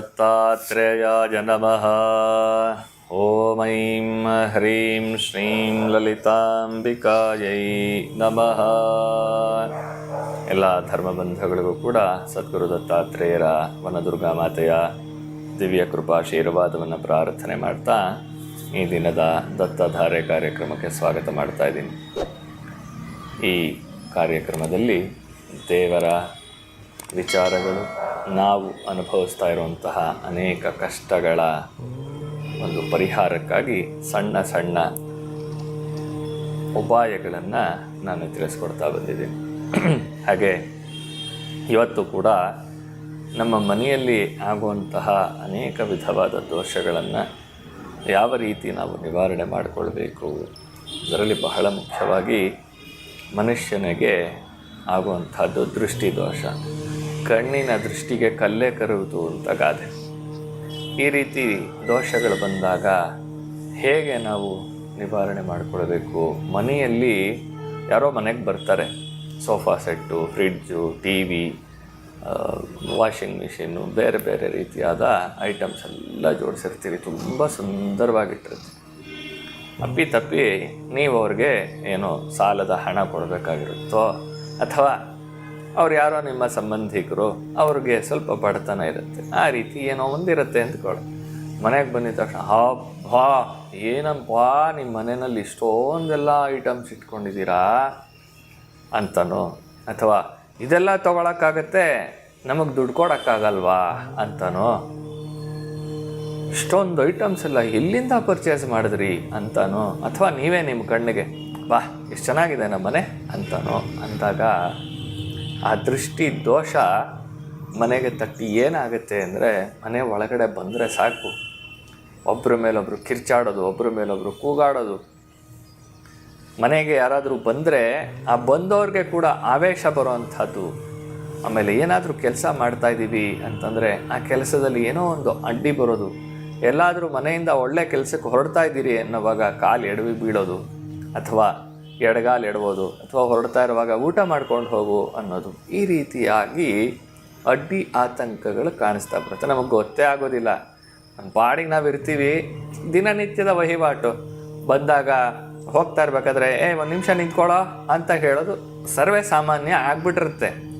दत्तात्रेयाय नमः ॐ ऐं ह्रीं श्रीं ಲಲಿತಾಂಬಿಕಾಯೈ ನಮಃ ಎಲ್ಲ ಧರ್ಮಬಂಧಗಳಿಗೂ ಕೂಡ ಸದ್ಗುರು ದತ್ತಾತ್ರೇಯರ ವನದುರ್ಗಾ ಮಾತೆಯ ದಿವ್ಯ ಕೃಪಾಶೀರ್ವಾದವನ್ನು ಪ್ರಾರ್ಥನೆ ಮಾಡ್ತಾ ಈ ದಿನದ ದತ್ತಧಾರೆ ಕಾರ್ಯಕ್ರಮಕ್ಕೆ ಸ್ವಾಗತ ಮಾಡ್ತಾ ಇದ್ದೀನಿ ಈ ಕಾರ್ಯಕ್ರಮದಲ್ಲಿ ದೇವರ ವಿಚಾರಗಳು ನಾವು ಅನುಭವಿಸ್ತಾ ಇರುವಂತಹ ಅನೇಕ ಕಷ್ಟಗಳ ಒಂದು ಪರಿಹಾರಕ್ಕಾಗಿ ಸಣ್ಣ ಸಣ್ಣ ಉಪಾಯಗಳನ್ನು ನಾನು ತಿಳಿಸ್ಕೊಡ್ತಾ ಬಂದಿದ್ದೀನಿ. ಹಾಗೆ ಇವತ್ತು ಕೂಡ ನಮ್ಮ ಮನೆಯಲ್ಲಿ ಆಗುವಂತಹ ಅನೇಕ ವಿಧವಾದ ದೋಷಗಳನ್ನು ಯಾವ ರೀತಿ ನಾವು ನಿವಾರಣೆ ಮಾಡಿಕೊಳ್ಬೇಕು, ಅದರಲ್ಲಿ ಬಹಳ ಮುಖ್ಯವಾಗಿ ಮನುಷ್ಯನಿಗೆ ಆಗುವಂಥದ್ದು ದೃಷ್ಟಿ ದೋಷ ಕಣ್ಣಿನ ದೃಷ್ಟಿಗೆ ಕಲ್ಲೇ ಕರುವುದು ಅಂತ ಗಾದೆ. ಈ ರೀತಿ ದೋಷಗಳು ಬಂದಾಗ ಹೇಗೆ ನಾವು ನಿವಾರಣೆ ಮಾಡಿಕೊಳ್ಬೇಕು? ಮನೆಯಲ್ಲಿ ಯಾರೋ ಮನೆಗೆ ಬರ್ತಾರೆ. Sofa set, fridge, T V washing machine, ಬೇರೆ ಬೇರೆ ರೀತಿಯಾದ ಐಟಮ್ಸ್ ಎಲ್ಲ ಜೋಡಿಸಿರ್ತೀವಿ ತುಂಬ ಸುಂದರವಾಗಿಟ್ಟಿರುತ್ತೆ. ಅಪ್ಪಿ ತಪ್ಪಿ ನೀವು ಅವ್ರಿಗೆ ಏನೋ ಸಾಲದ ಹಣ ಕೊಡಬೇಕಾಗಿರುತ್ತೋ ಅಥವಾ ಅವ್ರು ಯಾರೋ ನಿಮ್ಮ ಸಂಬಂಧಿಕರು, ಅವ್ರಿಗೆ ಸ್ವಲ್ಪ ಬಡತನ ಇರುತ್ತೆ. ಆ ರೀತಿ ಏನೋ ಒಂದಿರುತ್ತೆ ಅಂದ್ಕೊಳ್ಳಿ ಮನೆಗೆ ಬಂದಿದ ತಕ್ಷಣ, ಹಬ್ಬಾ, ಏನಪ್ಪ ನಿಮ್ಮ ಮನೆಯಲ್ಲಿ ಇಷ್ಟೊಂದೆಲ್ಲ ಐಟಮ್ಸ್ ಇಟ್ಕೊಂಡಿದ್ದೀರಾ? ಅಂತನೋ, ಅಥವಾ ಇದೆಲ್ಲ ತೊಗೊಳಕ್ಕಾಗತ್ತೆ? ನಮಗೆ ದುಡ್ಡು ಕೊಡೋಕ್ಕಾಗಲ್ವಾ? ಅಂತನೋ, ಇಷ್ಟೊಂದು ಐಟಮ್ಸ್ ಎಲ್ಲ ಎಲ್ಲಿಂದ ಪರ್ಚೇಸ್ ಮಾಡಿದ್ರಿ? ಅಂತನೋ, ಅಥವಾ ನೀವೇ ನಿಮ್ಮ ಕಣ್ಣಿಗೆ, ಬಾ, ಎಷ್ಟು ಚೆನ್ನಾಗಿದೆ ನಮ್ಮ ಮನೆ? ಅಂತನೋ, ಅಂದಾಗ ಆ ದೃಷ್ಟಿ ದೋಷ ಮನೆಗೆ ತಟ್ಟಿ ಏನಾಗುತ್ತೆ ಅಂದರೆ ಮನೆ ಒಳಗಡೆ ಬಂದರೆ ಸಾಕು. ಒಬ್ಬರ ಮೇಲೊಬ್ಬರು ಕಿರ್ಚಾಡೋದು ಒಬ್ಬರ ಮೇಲೊಬ್ಬರು ಕೂಗಾಡೋದು. ಮನೆಗೆ ಯಾರಾದರೂ ಬಂದರೆ ಆ ಬಂದವ್ರಿಗೆ ಕೂಡ ಆವೇಶ ಬರುವಂಥದ್ದು. ಆಮೇಲೆ ಏನಾದರೂ ಕೆಲಸ ಮಾಡ್ತಾ ಇದ್ದೀವಿ ಅಂತಂದರೆ ಆ ಕೆಲಸದಲ್ಲಿ ಏನೋ ಒಂದು ಅಡ್ಡಿ ಬರೋದು. ಎಲ್ಲಾದರೂ ಮನೆಯಿಂದ ಒಳ್ಳೆ ಕೆಲಸಕ್ಕೆ ಹೊರಡ್ತಾ ಇದ್ದೀರಿ ಅನ್ನೋವಾಗ ಕಾಲು ಎಡವಿ ಬೀಳೋದು. ಅಥವಾ ಎಡಗಾಲು ಎಡ್ಬೋದು ಅಥವಾ ಹೊರಡ್ತಾ ಇರುವಾಗ ಊಟ ಮಾಡ್ಕೊಂಡು ಹೋಗು ಅನ್ನೋದು. ಈ ರೀತಿಯಾಗಿ ಅಡ್ಡಿ ಆತಂಕಗಳು ಕಾಣಿಸ್ತಾ ಬರುತ್ತೆ. ನಮಗೆ ಗೊತ್ತೇ ಆಗೋದಿಲ್ಲ. ನಮ್ಮ ಪಾಡಿಗೆ ನಾವು ಇರ್ತೀವಿ. ದಿನನಿತ್ಯದ ವಹಿವಾಟು. ಬಂದಾಗ ಹೋಗ್ತಾ ಇರ್ಬೇಕಾದ್ರೆ, ಏ, ಒಂದು ನಿಮಿಷ ನಿಂತ್ಕೊಳ್ಳೋ ಅಂತ ಹೇಳೋದು ಸರ್ವೇ ಸಾಮಾನ್ಯ ಆಗ್ಬಿಟ್ಟಿರುತ್ತೆ.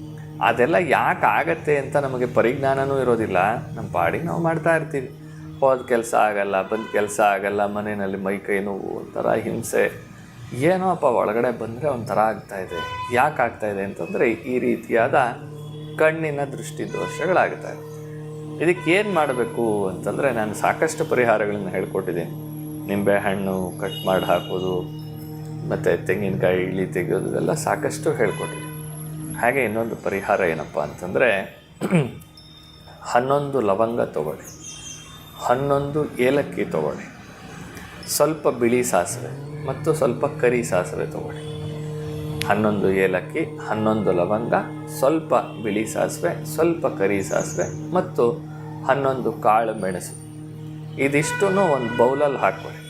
ಅದೆಲ್ಲ ಯಾಕೆ ಆಗತ್ತೆ ಅಂತ ನಮಗೆ ಪರಿಜ್ಞಾನನೂ ಇರೋದಿಲ್ಲ. ನಮ್ಮ ಪಾಡಿಗೆ ನಾವು ಮಾಡ್ತಾ ಇರ್ತೀವಿ. ಹೋದ ಕೆಲಸ ಆಗಲ್ಲ, ಬಂದ ಕೆಲಸ ಆಗಲ್ಲ, ಮನೆಯಲ್ಲಿ ಮೈ ಕೈ ನೋವು ಒಂಥರ ಹಿಂಸೆ. ಏನೋ ಅಪ್ಪ ಒಳಗಡೆ ಬಂದರೆ ಒಂಥರ ಆಗ್ತಾಯಿದೆ ಯಾಕೆ ಆಗ್ತಾಯಿದೆ ಅಂತಂದರೆ ಈ ರೀತಿಯಾದ ಕಣ್ಣಿನ ದೃಷ್ಟಿ ದೋಷಗಳಾಗ್ತಾ ಇದೆ. ಇದಕ್ಕೆ ಏನು ಮಾಡಬೇಕು ಅಂತಂದರೆ ನಾನು ಸಾಕಷ್ಟು ಪರಿಹಾರಗಳನ್ನು ಹೇಳ್ಕೊಟ್ಟಿದ್ದೀನಿ. ನಿಂಬೆ ಹಣ್ಣು ಕಟ್ ಮಾಡಿ ಹಾಕೋದು, ಮತ್ತು ತೆಂಗಿನಕಾಯಿ ಇಳಿ ತೆಗೆಯೋದು, ಇದೆಲ್ಲ ಸಾಕಷ್ಟು ಹೇಳ್ಕೊಟ್ಟಿದ್ದೀನಿ. ಹಾಗೆ ಇನ್ನೊಂದು ಪರಿಹಾರ ಏನಪ್ಪ ಅಂತಂದರೆ ಹನ್ನೊಂದು ಲವಂಗ ತಗೊಳ್ಳಿ. ಹನ್ನೊಂದು ಏಲಕ್ಕಿ ತಗೊಳ್ಳಿ. ಸ್ವಲ್ಪ ಬಿಳಿ ಸಾಸಿವೆ. ಮತ್ತು ಸ್ವಲ್ಪ ಕರಿ ಸಾಸಿವೆ ತಗೊಳ್ಳಿ. ಹನ್ನೊಂದು ಏಲಕ್ಕಿ, ಹನ್ನೊಂದು ಲವಂಗ, ಸ್ವಲ್ಪ ಬಿಳಿ ಸಾಸಿವೆ, ಸ್ವಲ್ಪ ಕರಿ ಸಾಸಿವೆ ಮತ್ತು ಹನ್ನೊಂದು ಕಾಳು ಮೆಣಸು. ಇದಿಷ್ಟೂ ಒಂದು ಬೌಲಲ್ಲಿ ಹಾಕ್ಕೊಳ್ಳಿ.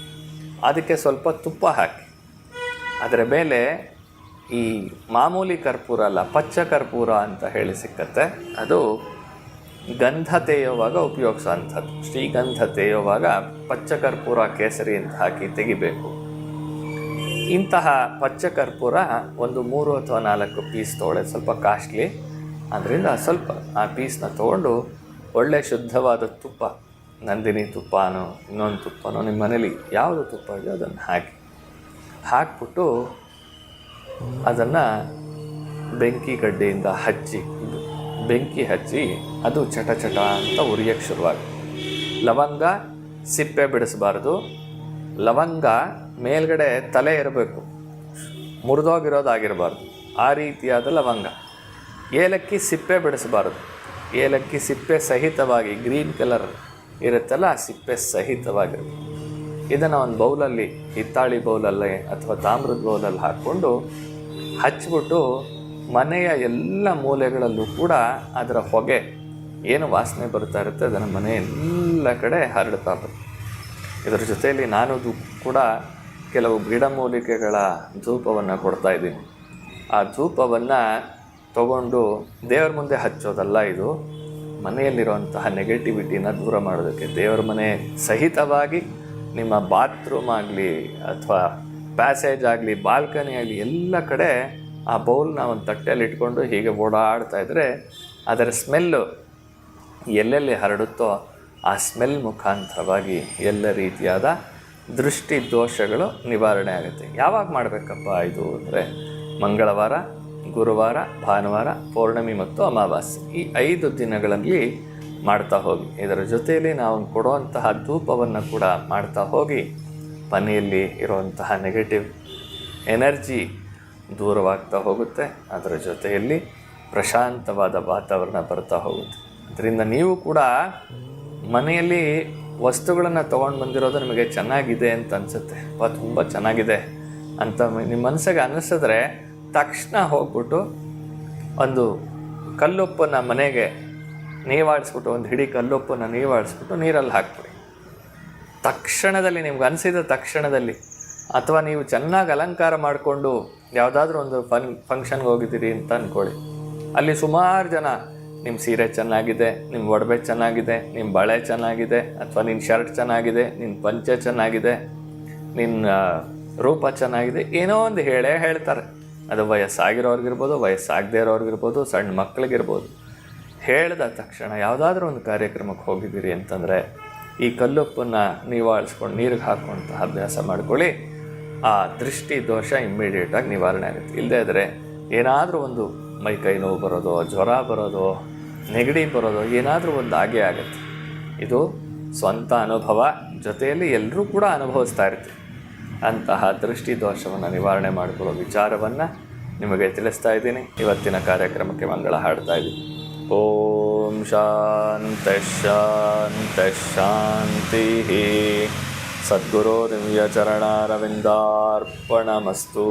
ಅದಕ್ಕೆ ಸ್ವಲ್ಪ ತುಪ್ಪ ಹಾಕಿ. ಅದರ ಮೇಲೆ ಈ ಮಾಮೂಲಿ ಕರ್ಪೂರ ಅಲ್ಲ, ಪಚ್ಚ ಕರ್ಪೂರ ಅಂತ ಹೇಳಿ ಸಿಕ್ಕತ್ತೆ. ಅದು ಗಂಧ ತೇಯುವಾಗ ಉಪಯೋಗಿಸೋವಂಥದ್ದು. ಶ್ರೀಗಂಧ ತೇಯುವಾಗ ಪಚ್ಚ ಕರ್ಪೂರ ಕೇಸರಿ ಅಂತ ಹಾಕಿ ತೆಗಿಬೇಕು. ಇಂತಹ ಪಚ್ಚ ಕರ್ಪೂರ ಒಂದು ಮೂರು ಅಥವಾ ನಾಲ್ಕು ಪೀಸ್ ತೊಗೊಳ್ಳೋದು ಸ್ವಲ್ಪ ಕಾಸ್ಟ್ಲಿ ಅದರಿಂದ ಸ್ವಲ್ಪ ಆ ಪೀಸ್ನ ತೊಗೊಂಡು ಒಳ್ಳೆ ಶುದ್ಧವಾದ ತುಪ್ಪ, ನಂದಿನಿ ತುಪ್ಪನೋ, ಇನ್ನೊಂದು ತುಪ್ಪನೋ ನಿಮ್ಮ ಮನೇಲಿ ಯಾವುದು ತುಪ್ಪ ಇದೆಯೋ ಅದನ್ನು ಹಾಕಿ. ಹಾಕ್ಬಿಟ್ಟು ಅದನ್ನು ಬೆಂಕಿ ಗಡ್ಡೆಯಿಂದ ಹಚ್ಚಿ ಬೆಂಕಿ ಹಚ್ಚಿ ಅದು ಚಟ ಚಟ ಅಂತ ಉರಿಯೋಕ್ಕೆ ಶುರುವಾಗುತ್ತೆ. ಲವಂಗ ಸಿಪ್ಪೆ ಬಿಡಿಸಬಾರ್ದು. ಲವಂಗ ಮೇಲ್ಗಡೆ ತಲೆ ಇರಬೇಕು. ಮುರಿದೋಗಿರೋದಾಗಿರಬಾರ್ದು. ಆ ರೀತಿಯಾದ ಲವಂಗ. ಏಲಕ್ಕಿ ಸಿಪ್ಪೆ ಬಿಡಿಸಬಾರ್ದು. ಏಲಕ್ಕಿ ಸಿಪ್ಪೆ ಸಹಿತವಾಗಿ ಗ್ರೀನ್ ಕಲರ್ ಇರುತ್ತಲ್ಲ, ಆ ಸಿಪ್ಪೆ ಸಹಿತವಾಗಿರುತ್ತೆ ಇದನ್ನು ಒಂದು ಬೌಲಲ್ಲಿ, ಹಿತ್ತಾಳಿ ಬೌಲಲ್ಲಿ ಅಥವಾ ತಾಮ್ರದ ಬೌಲಲ್ಲಿ ಹಾಕ್ಕೊಂಡು ಹಚ್ಚಿಬಿಟ್ಟು ಮನೆಯ ಎಲ್ಲ ಮೂಲೆಗಳಲ್ಲೂ ಕೂಡ ಅದರ ಹೊಗೆ ಏನು ವಾಸನೆ ಬರ್ತಾ ಇರುತ್ತೆ, ಅದನ್ನು ಮನೆ ಎಲ್ಲ ಕಡೆ ಹರಡ್ತಾ ಬರುತ್ತೆ. ಇದರ ಜೊತೆಯಲ್ಲಿ ನಾನು ಕೂಡ ಕೆಲವು ಗಿಡಮೂಲಿಕೆಗಳ ಧೂಪವನ್ನು ಕೊಡ್ತಾ ಇದ್ದೀನಿ. ಆ ಧೂಪವನ್ನು ತಗೊಂಡು ದೇವ್ರ ಮುಂದೆ ಹಚ್ಚೋದಲ್ಲ ಇದು. ಮನೆಯಲ್ಲಿರುವಂತಹ ನೆಗೆಟಿವಿಟಿನ ದೂರ ಮಾಡೋದಕ್ಕೆ ದೇವ್ರ ಮನೆ ಸಹಿತವಾಗಿ ನಿಮ್ಮ ಬಾತ್ರೂಮ್ ಆಗಲಿ ಅಥವಾ ಪ್ಯಾಸೇಜ್ ಆಗಲಿ ಬಾಲ್ಕನಿ ಆಗಲಿ ಎಲ್ಲ ಕಡೆ ಆ ಬೌಲ್ನ ಒಂದು ತಟ್ಟೆಯಲ್ಲಿ ಇಟ್ಕೊಂಡು ಹೀಗೆ ಓಡಾಡ್ತಾ ಇದ್ದರೆ ಅದರ ಸ್ಮೆಲ್ಲು ಎಲ್ಲೆಲ್ಲಿ ಹರಡುತ್ತೋ ಆ ಸ್ಮೆಲ್ ಮುಖಾಂತರವಾಗಿ ಎಲ್ಲ ರೀತಿಯಾದ ದೃಷ್ಟಿ ದೋಷಗಳು ನಿವಾರಣೆ ಆಗುತ್ತೆ. ಯಾವಾಗ ಮಾಡಬೇಕಪ್ಪ ಇದು ಅಂದರೆ ಮಂಗಳವಾರ, ಗುರುವಾರ, ಭಾನುವಾರ, ಪೌರ್ಣಮಿ ಮತ್ತು ಅಮಾವಾಸ್ಯೆ. ಈ ಐದು ದಿನಗಳಲ್ಲಿ ಮಾಡ್ತಾ ಹೋಗಿ. ಇದರ ಜೊತೆಯಲ್ಲಿ ನಾವು ಕೊಡುವಂತಹ ಧೂಪವನ್ನು ಕೂಡ ಮಾಡ್ತಾ ಹೋಗಿ ಮನೆಯಲ್ಲಿ ಇರುವಂತಹ ನೆಗೆಟಿವ್ ಎನರ್ಜಿ ದೂರವಾಗ್ತಾ ಹೋಗುತ್ತೆ. ಅದರ ಜೊತೆಯಲ್ಲಿ ಪ್ರಶಾಂತವಾದ ವಾತಾವರಣ ಬರ್ತಾ ಹೋಗುತ್ತೆ. ಅದರಿಂದ ನೀವು ಕೂಡ ಮನೆಯಲ್ಲಿ ವಸ್ತುಗಳನ್ನು ತೊಗೊಂಡು ಬಂದಿರೋದು ನಿಮಗೆ ಚೆನ್ನಾಗಿದೆ ಅಂತ ಅನಿಸುತ್ತೆ. ಅಪ್ಪ ತುಂಬ ಚೆನ್ನಾಗಿದೆ ಅಂತ ನಿಮ್ಮ ಮನಸ್ಸಿಗೆ ಅನ್ನಿಸಿದ್ರೆ ತಕ್ಷಣ ಹೋಗ್ಬಿಟ್ಟು ಒಂದು ಕಲ್ಲುಪ್ಪನ್ನು ಮನೆಗೆ ನೀವಾಡಿಸ್ಬಿಟ್ಟು, ಒಂದು ಹಿಡಿ ಕಲ್ಲುಪ್ಪನ್ನು ನೀವಾಡಿಸ್ಬಿಟ್ಟು ನೀರಲ್ಲಿ ಹಾಕ್ಬಿಡಿ. ತಕ್ಷಣದಲ್ಲಿ ನಿಮ್ಗೆ ಅನಿಸಿದ ತಕ್ಷಣದಲ್ಲಿ ಅಥವಾ ನೀವು ಚೆನ್ನಾಗಿ ಅಲಂಕಾರ ಮಾಡಿಕೊಂಡು ಯಾವುದಾದ್ರೂ ಒಂದು ಫನ್ ಫಂಕ್ಷನ್ಗೆ ಹೋಗಿದ್ದೀರಿ ಅಂತ ಅಂದ್ಕೊಳ್ಳಿ ಅಲ್ಲಿ ಸುಮಾರು ಜನ ನಿಮ್ಮ ಸೀರೆ ಚೆನ್ನಾಗಿದೆ ನಿಮ್ಮ ಒಡವೆ ಚೆನ್ನಾಗಿದೆ ನಿಮ್ಮ ಬಳೆ ಚೆನ್ನಾಗಿದೆ, ಅಥವಾ ನಿನ್ನ ಶರ್ಟ್ ಚೆನ್ನಾಗಿದೆ ನಿನ್ನ ಪಂಚೆ ಚೆನ್ನಾಗಿದೆ ನಿನ್ನ ರೂಪ ಚೆನ್ನಾಗಿದೆ, ಏನೋ ಒಂದು ಹೇಳೇ ಹೇಳ್ತಾರೆ. ಅದು ವಯಸ್ಸಾಗಿರೋರ್ಗಿರ್ಬೋದು, ವಯಸ್ಸಾಗದೇ ಇರೋರ್ಗಿರ್ಬೋದು, ಸಣ್ಣ ಮಕ್ಕಳಿಗಿರ್ಬೋದು ಹೇಳಿದ ತಕ್ಷಣ ಯಾವುದಾದ್ರೂ ಒಂದು ಕಾರ್ಯಕ್ರಮಕ್ಕೆ ಹೋಗಿದ್ದೀರಿ ಅಂತಂದರೆ, ಈ ಕಲ್ಲುಪ್ಪನ್ನು ನೀವು ಆಳಿಸ್ಕೊಂಡು ನೀರಿಗೆ ಹಾಕುವಂತಹ ಅಭ್ಯಾಸ ಮಾಡ್ಕೊಳ್ಳಿ. ಆ ದೃಷ್ಟಿ ದೋಷ ಇಮ್ಮಿಡಿಯೇಟಾಗಿ ನಿವಾರಣೆ ಆಗುತ್ತೆ. ಇಲ್ಲದೇ ಆದರೆ ಏನಾದರೂ ಒಂದು ಮೈ ಕೈ ನೋವು ಬರೋದು, ಜ್ವರ ಬರೋದು ನೆಗಡಿ ಬರೋದು ಏನಾದರೂ ಒಂದು ಆಗೇ ಆಗುತ್ತೆ. ಇದು ಸ್ವಂತ ಅನುಭವ ಜೊತೆಯಲ್ಲಿ ಎಲ್ಲರೂ ಕೂಡ ಅನುಭವಿಸ್ತಾ ಇರ್ತೀವಿ. ಅಂತಹ ದೃಷ್ಟಿ ದೋಷವನ್ನು ನಿವಾರಣೆ ಮಾಡಿಕೊಳ್ಳೋ ವಿಚಾರವನ್ನು ನಿಮಗೆ ತಿಳಿಸ್ತಾ ಇದ್ದೀನಿ. ಇವತ್ತಿನ ಕಾರ್ಯಕ್ರಮಕ್ಕೆ ಮಂಗಳ ಹಾಡ್ತಾ ಇದ್ದೀನಿ. ಓಂ ಶಾಂತ ಶಾಂತ ಶಾಂತಿ. ಸದ್ಗುರು ದಿವ್ಯ ಚರಣಾರವಿಂದಾರ್ಪಣಮಸ್ತು.